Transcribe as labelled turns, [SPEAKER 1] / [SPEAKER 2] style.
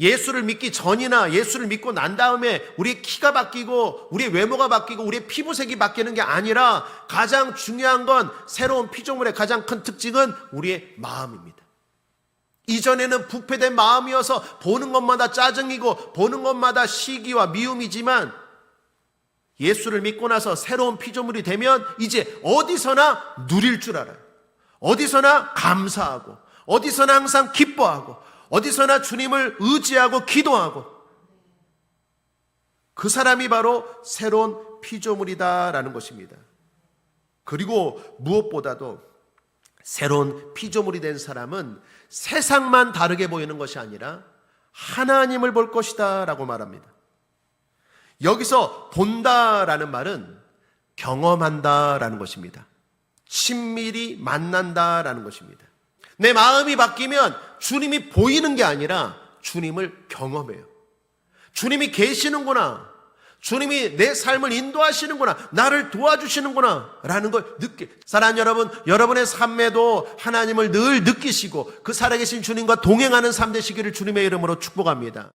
[SPEAKER 1] 예수를 믿기 전이나 예수를 믿고 난 다음에 우리의 키가 바뀌고 우리의 외모가 바뀌고 우리의 피부색이 바뀌는 게 아니라 가장 중요한 건 새로운 피조물의 가장 큰 특징은 우리의 마음입니다. 이전에는 부패된 마음이어서 보는 것마다 짜증이고 보는 것마다 시기와 미움이지만 예수를 믿고 나서 새로운 피조물이 되면 이제 어디서나 누릴 줄 알아요. 어디서나 감사하고 어디서나 항상 기뻐하고 어디서나 주님을 의지하고 기도하고 그 사람이 바로 새로운 피조물이다라는 것입니다. 그리고 무엇보다도 새로운 피조물이 된 사람은 세상만 다르게 보이는 것이 아니라 하나님을 볼 것이다 라고 말합니다. 여기서 본다라는 말은 경험한다라는 것입니다. 친밀히 만난다라는 것입니다. 내 마음이 바뀌면 주님이 보이는 게 아니라 주님을 경험해요. 주님이 계시는구나. 주님이 내 삶을 인도하시는구나. 나를 도와주시는구나. 라는 걸 느끼. 사랑하는 여러분, 여러분의 삶에도 하나님을 늘 느끼시고 그 살아계신 주님과 동행하는 삶 되시기를 주님의 이름으로 축복합니다.